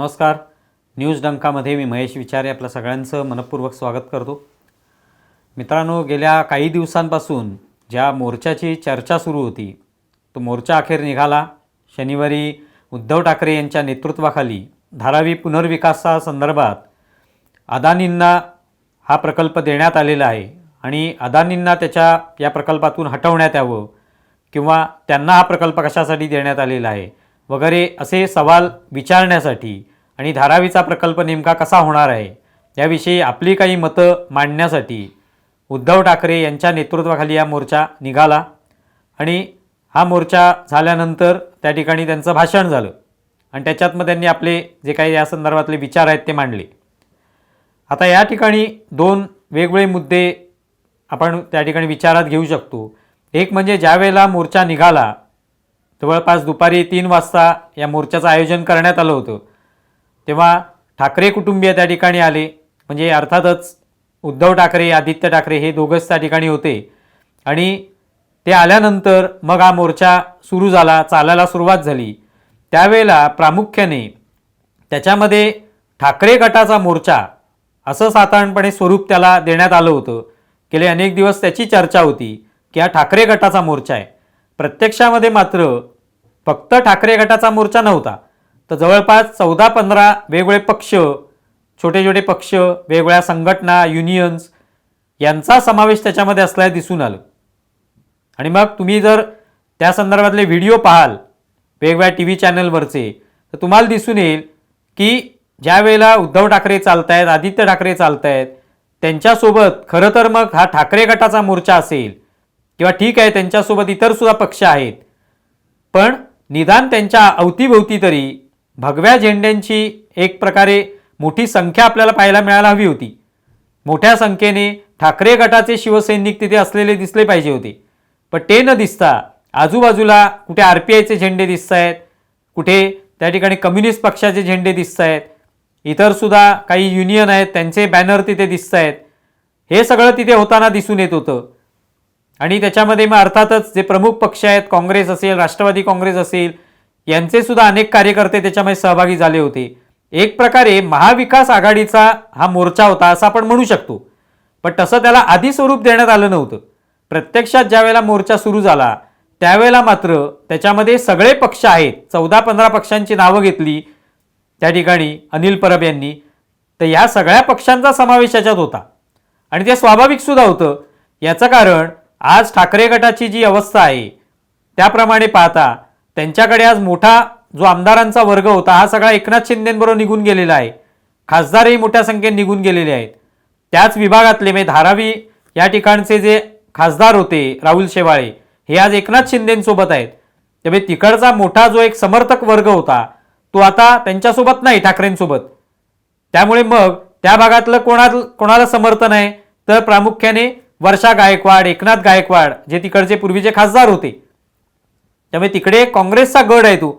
नमस्कार. न्यूज डंकामध्ये मी महेश विचारे आपल्या सगळ्यांचं मनपूर्वक स्वागत करतो. मित्रांनो गेल्या काही दिवसांपासून ज्या मोर्चाची चर्चा सुरू होती तो मोर्चा अखेर निघाला. शनिवारी उद्धव ठाकरे यांच्या नेतृत्वाखाली धारावी पुनर्विकासासंदर्भात अदानींना हा प्रकल्प देण्यात आलेला आहे आणि अदानींना त्याच्या या प्रकल्पातून हटवण्यात यावं किंवा त्यांना हा प्रकल्प कशासाठी देण्यात आलेला आहे वगैरे असे सवाल विचारण्यासाठी आणि धारावीचा प्रकल्प नेमका कसा होणार आहे याविषयी आपली काही मतं मांडण्यासाठी उद्धव ठाकरे यांच्या नेतृत्वाखाली हा मोर्चा निघाला आणि हा मोर्चा झाल्यानंतर त्या ठिकाणी त्यांचं भाषण झालं आणि त्याच्यात मग त्यांनी आपले जे काही या संदर्भातले विचार आहेत ते मांडले. आता या ठिकाणी दोन वेगवेगळे मुद्दे आपण त्या ठिकाणी विचारात घेऊ शकतो. एक म्हणजे ज्यावेळेला मोर्चा निघाला जवळपास दुपारी तीन वाजता या मोर्चाचं आयोजन करण्यात आलं होतं तेव्हा ठाकरे कुटुंबीय त्या ठिकाणी आले. म्हणजे अर्थातच उद्धव ठाकरे आदित्य ठाकरे हे दोघंच त्या ठिकाणी होते. आणि ते आल्यानंतर मग हा मोर्चा सुरू झाला चालायला सुरुवात झाली. त्यावेळेला प्रामुख्याने त्याच्यामध्ये ठाकरे गटाचा मोर्चा असं साधारणपणे स्वरूप त्याला देण्यात आलं होतं. गेले अनेक दिवस त्याची चर्चा होती की हा ठाकरे गटाचा मोर्चा आहे. प्रत्यक्षामध्ये मात्र फक्त ठाकरे गटाचा मोर्चा नव्हता. तर जवळपास चौदा पंधरा वेगवेगळे पक्ष छोटे छोटे पक्ष वेगवेगळ्या संघटना युनियन्स यांचा समावेश त्याच्यामध्ये असला दिसून आलं. आणि मग तुम्ही जर त्या संदर्भातले व्हिडिओ पाहाल वेगवेगळ्या टी व्ही चॅनलवरचे तर तुम्हाला दिसून येईल की ज्या वेळेला उद्धव ठाकरे चालत आहेत आदित्य ठाकरे चालत आहेत त्यांच्यासोबत खरं तर मग हा ठाकरे गटाचा मोर्चा असेल किंवा ठीक आहे त्यांच्यासोबत इतर सुद्धा पक्ष आहेत पण निदान त्यांच्या अवतीभोवती तरी भगव्या झेंड्यांची एक प्रकारे मोठी संख्या आपल्याला पाहायला मिळायला हवी होती. मोठ्या संख्येने ठाकरे गटाचे शिवसैनिक तिथे असलेले दिसले पाहिजे होते. पण ते न दिसता आजूबाजूला कुठे आर पी आयचे झेंडे दिसत आहेत कुठे त्या ठिकाणी कम्युनिस्ट पक्षाचे झेंडे दिसत आहेत इतर सुद्धा काही युनियन आहेत त्यांचे बॅनर तिथे दिसत आहेत हे सगळं तिथे होताना दिसून येत होतं. आणि त्याच्यामध्ये मग अर्थातच जे प्रमुख पक्ष आहेत काँग्रेस असेल राष्ट्रवादी काँग्रेस असेल यांचे सुद्धा अनेक कार्यकर्ते त्याच्यामध्ये सहभागी झाले होते. एक प्रकारे महाविकास आघाडीचा हा मोर्चा होता असं आपण म्हणू शकतो. पण तसं त्याला आधी स्वरूप देण्यात आलं नव्हतं. प्रत्यक्षात ज्या वेळेला मोर्चा सुरू झाला त्यावेळेला मात्र त्याच्यामध्ये सगळे पक्ष आहेत चौदा पंधरा पक्षांची नावं घेतली त्या ठिकाणी अनिल परब यांनी. तर या सगळ्या पक्षांचा समावेश याच्यात होता. आणि ते स्वाभाविकसुद्धा होतं. याचं कारण आज ठाकरे गटाची जी अवस्था आहे त्याप्रमाणे पाहता त्यांच्याकडे आज मोठा जो आमदारांचा वर्ग होता हा सगळा एकनाथ शिंदेबरोबर निघून गेलेला आहे. खासदारही मोठ्या संख्येने निघून गेलेले आहेत. त्याच विभागातले म्हणजे धारावी या ठिकाणचे जे खासदार होते राहुल शेवाळे हे आज एकनाथ शिंदेंसोबत आहेत. त्यामुळे तिकडचा मोठा जो एक समर्थक वर्ग होता तो आता त्यांच्यासोबत नाही ठाकरेंसोबत. त्यामुळे मग त्या भागातलं कोणा कोणाला समर्थन आहे? तर प्रामुख्याने वर्षा गायकवाड एकनाथ गायकवाड जे तिकडचे पूर्वीचे खासदार होते. त्यामुळे तिकडे काँग्रेसचा गड आहे तो.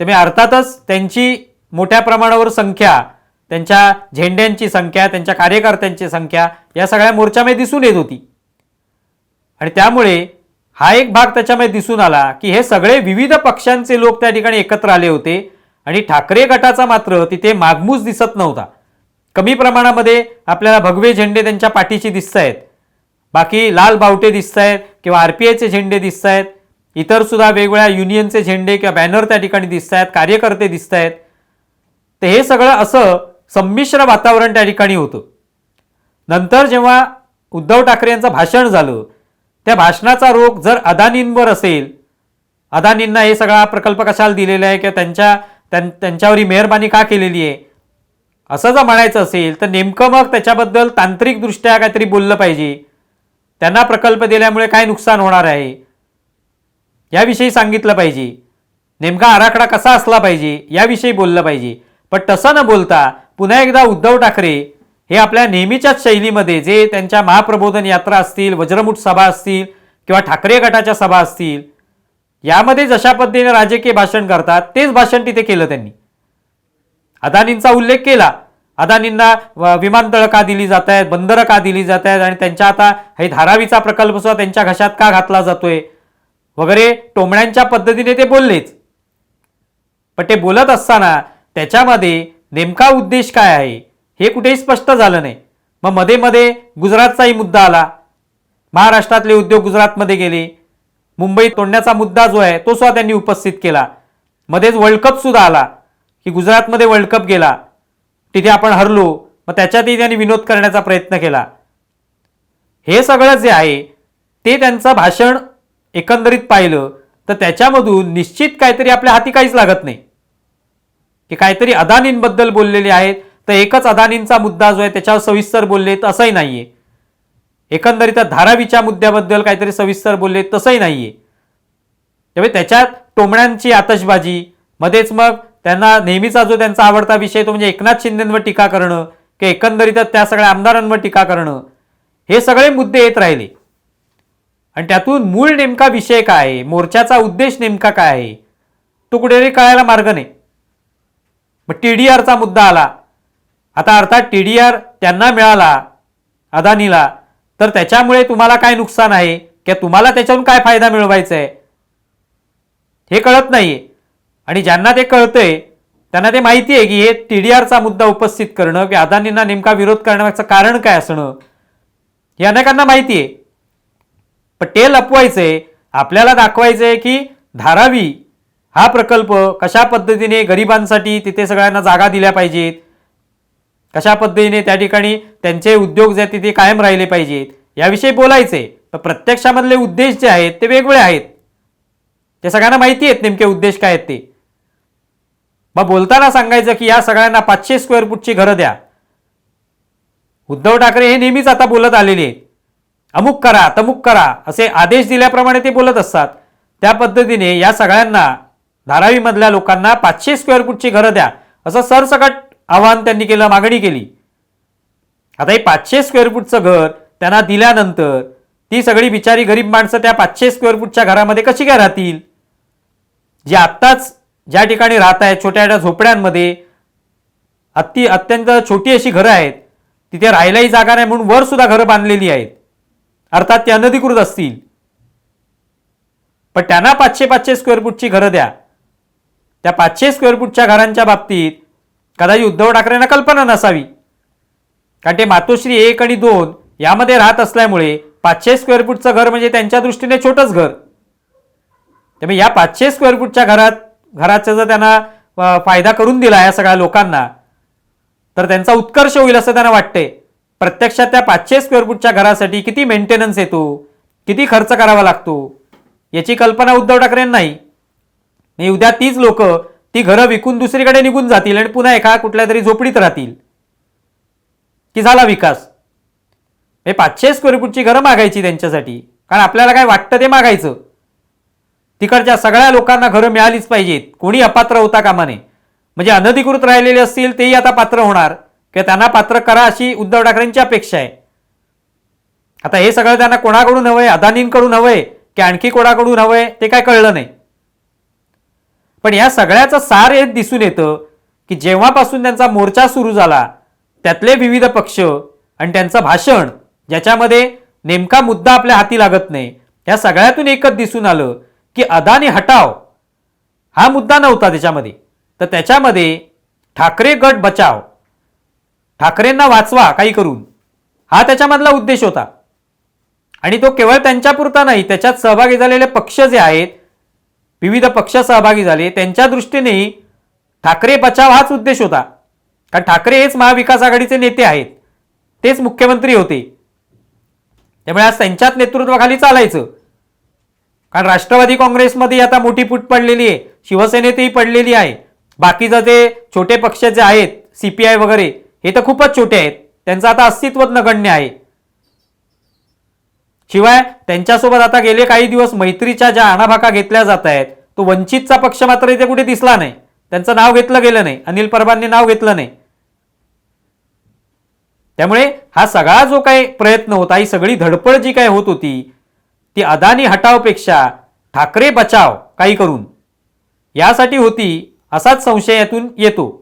त्यामुळे अर्थातच त्यांची मोठ्या प्रमाणावर संख्या त्यांच्या झेंड्यांची संख्या त्यांच्या कार्यकर्त्यांची संख्या या सगळ्या मोर्चामध्ये दिसून येत होती. आणि त्यामुळे हा एक भाग त्याच्यामध्ये दिसून आला की हे सगळे विविध पक्षांचे लोक त्या ठिकाणी एकत्र आले होते आणि ठाकरे गटाचा मात्र तिथे मागमूस दिसत नव्हता. कमी प्रमाणामध्ये आपल्याला भगवे झेंडे त्यांच्या पाठीचे दिसत आहेत बाकी लाल बावटे दिसत आहेत किंवा आर पी झेंडे दिसत आहेत इतर सुद्धा वेगवेगळ्या युनियनचे झेंडे किंवा बॅनर त्या ठिकाणी दिसत आहेत कार्यकर्ते दिसत आहेत तर हे सगळं असं संमिश्र वातावरण त्या ठिकाणी होतं. नंतर जेव्हा उद्धव ठाकरे यांचं भाषण झालं त्या भाषणाचा रोग जर अदानींवर असेल अदानींना हे सगळा प्रकल्प कशाला दिलेला आहे किंवा त्यांच्या त्यां त्यांच्यावर ही मेहरबानी का केलेली आहे असं जर म्हणायचं असेल तर नेमकं मग त्याच्याबद्दल तांत्रिकदृष्ट्या काहीतरी बोललं पाहिजे. त्यांना प्रकल्प दिल्यामुळे काय नुकसान होणार आहे? याविषयी सांगितलं पाहिजे. नेमका आराखडा कसा असला पाहिजे याविषयी बोललं पाहिजे. पण तसं न बोलता पुन्हा एकदा उद्धव ठाकरे हे आपल्या नेहमीच्याच शैलीमध्ये जे त्यांच्या महाप्रबोधन यात्रा असतील वज्रमुठ सभा असतील किंवा ठाकरे गटाच्या सभा असतील यामध्ये जशा पद्धतीने राजकीय भाषण करतात तेच भाषण तिथे केलं त्यांनी. अदानींचा उल्लेख केला. अदानींना विमानतळं का दिली जात आहेत बंदरं का दिली जात आहेत आणि त्यांच्या आता हे धारावीचा प्रकल्प सुद्धा त्यांच्या घशात का घातला जातोय? वगैरे टोमण्यांच्या पद्धतीने ते बोललेच. पण ते बोलत असताना त्याच्यामध्ये नेमका उद्देश काय आहे हे कुठेही स्पष्ट झालं नाही. मग मध्ये मध्ये गुजरातचाही मुद्दा आला. महाराष्ट्रातले उद्योग गुजरातमध्ये गेले. मुंबईत तोडण्याचा मुद्दा जो आहे तो सुद्धा त्यांनी उपस्थित केला. मध्येच वर्ल्ड कप सुद्धा आला की गुजरातमध्ये वर्ल्ड कप गेला. तिथे आपण हरलो मग त्याच्यातही त्यांनी विनोद करण्याचा प्रयत्न केला. हे सगळं जे आहे ते त्यांचं भाषण एकंदरीत पाहिलं तर त्याच्यामधून निश्चित काहीतरी आपल्या हाती काहीच लागत नाही. की काहीतरी अदानींबद्दल बोललेले आहेत तर एकच अदानींचा मुद्दा जो आहे त्याच्यावर सविस्तर बोलले असंही नाही आहे एकंदरीत धारावीच्या मुद्द्याबद्दल काहीतरी सविस्तर बोलले तसंही नाही आहे त्यामुळे त्याच्यात टोमण्यांची आतषबाजी मध्येच मग त्यांना नेहमीचा जो त्यांचा आवडता विषय तो म्हणजे एकनाथ शिंदेंवर टीका करणं की एकंदरीतच त्या सगळ्या आमदारांवर टीका करणं हे सगळे मुद्दे येत राहिले. आणि त्यातून मूळ नेमका विषय काय आहे? मोर्चाचा उद्देश नेमका काय आहे? तो कुठेतरी कळायला मार्ग नाही. मग टी डी आरचा मुद्दा आला. आता अर्थात टी डी आर त्यांना मिळाला अदानीला तर त्याच्यामुळे तुम्हाला काय नुकसान आहे? किंवा तुम्हाला त्याच्यातून काय फायदा मिळवायचा आहे? हे कळत नाही आणि ज्यांना ते कळतंय त्यांना ते माहिती आहे की हे टी डी आरचा मुद्दा उपस्थित करणं की अदानींना नेमका विरोध करण्याचं कारण काय असणं हे अनेकांना माहिती आहे. पण ते लपवायचंय आपल्याला दाखवायचंय की धारावी हा प्रकल्प कशा पद्धतीने गरिबांसाठी तिथे सगळ्यांना जागा दिल्या पाहिजेत? कशा पद्धतीने त्या ठिकाणी त्यांचे उद्योग जे तिथे कायम राहिले पाहिजेत? याविषयी बोलायचे. पण प्रत्यक्षामधले उद्देश जे आहेत ते वेगवेगळे आहेत. ते सगळ्यांना माहिती आहेत नेमके उद्देश काय आहेत ते. मग बोलताना सांगायचं की या सगळ्यांना पाचशे स्क्वेअर फूटची घरं द्या. उद्धव ठाकरे हे नेहमीच आता बोलत आलेले आहेत. अमुक करा तमुक करा असे आदेश दिल्याप्रमाणे ते बोलत असतात. त्या पद्धतीने या सगळ्यांना धारावीमधल्या लोकांना पाचशे स्क्वेअर फूटची घरं द्या असं सरसकट आवाहन त्यांनी केलं मागणी केली. आता हे पाचशे स्क्वेअर फूटचं घर त्यांना दिल्यानंतर ती सगळी बिचारी गरीब माणसं त्या पाचशे स्क्वेअर फूटच्या घरामध्ये कशी काय राहतील? जे आत्ताच ज्या ठिकाणी राहत आहेत छोट्या छोट्या झोपड्यांमध्ये अति अत्यंत छोटी अशी घरं आहेत तिथे राहायलाही जागा नाही म्हणून वर सुद्धा घरं बांधलेली आहेत. अर्थात ते अनधिकृत असतील. पण त्यांना पाचशे पाचशे स्क्वेअर फूटची घरं द्या. त्या पाचशे स्क्वेअर फूटच्या घरांच्या बाबतीत कदाचित उद्धव ठाकरेंना कल्पना नसावी. कारण ते मातोश्री एक आणि दोन यामध्ये राहत असल्यामुळे पाचशे स्क्वेअर फूटचं घर म्हणजे त्यांच्या दृष्टीने छोटंच घर. त्यामुळे या पाचशे स्क्वेअर फूटच्या घरात घराचा जर त्यांना फायदा करून दिला या सगळ्या लोकांना तर त्यांचा उत्कर्ष होईल असं त्यांना वाटते प्रत्यक्षात त्या पाचशे स्क्वेअर फूटच्या घरासाठी किती मेंटेनन्स येतो? किती खर्च करावा लागतो? याची कल्पना उद्धव ठाकरेंना नाही. आणि उद्या तीच लोक ती घरं विकून दुसरीकडे निघून जातील आणि पुन्हा एका कुठल्या तरी झोपडीत राहतील. की झाला विकास? हे पाचशे स्क्वेअर फूटची घरं मागायची त्यांच्यासाठी. कारण आपल्याला काय वाटतं ते मागायचं. तिकडच्या सगळ्या लोकांना घरं मिळालीच पाहिजेत. कोणी अपात्र होता कामा नये. म्हणजे अनधिकृत राहिलेले असतील तेही आता पात्र होणार. किंवा त्यांना पात्र करा अशी उद्धव ठाकरेंची अपेक्षा आहे. आता हे सगळं त्यांना कोणाकडून हवंय? अदानींकडून हवंय? की आणखी कोणाकडून हवंय? ते काय कळलं नाही. पण या सगळ्याचं सार हे दिसून येतं की जेव्हापासून त्यांचा मोर्चा सुरू झाला त्यातले विविध पक्ष आणि त्यांचं भाषण ज्याच्यामध्ये नेमका मुद्दा आपल्या हाती लागत नाही या सगळ्यातून एकच दिसून आलं की अदानी हटाव हा मुद्दा नव्हता त्याच्यामध्ये. तर त्याच्यामध्ये ठाकरे गट बचाव ठाकरेंना वाचवा काही करून. हा त्याच्यामधला उद्देश होता. आणि तो केवळ त्यांच्यापुरता नाही त्याच्यात सहभागी झालेले पक्ष जे आहेत विविध पक्ष सहभागी झाले त्यांच्या दृष्टीनेही ठाकरे बचाव हाच उद्देश होता. कारण ठाकरे हेच महाविकास आघाडीचे नेते आहेत. तेच मुख्यमंत्री होते. त्यामुळे आज त्यांच्याच नेतृत्वाखाली चालायचं. कारण राष्ट्रवादी काँग्रेसमध्ये आता मोठी फूट पडलेली आहे शिवसेनेतही पडलेली आहे. बाकीचं जे छोटे पक्ष जे आहेत सी पी आय वगैरे हे तर खूपच छोटे आहेत. त्यांचं आता अस्तित्वच नगण्य आहे. शिवाय त्यांच्यासोबत आता गेले काही दिवस मैत्रीच्या ज्या आणाभाका घेतल्या जात आहेत तो वंचितचा पक्ष मात्र इथे कुठे दिसला नाही. त्यांचं नाव घेतलं गेलं नाही. अनिल परबांनी नाव घेतलं नाही. त्यामुळे हा सगळा जो काही प्रयत्न होता ही सगळी धडपड जी काय होत होती ती अदानी हटावपेक्षा ठाकरे बचाव काही करून. यासाठी होती असाच संशय यातून येतो.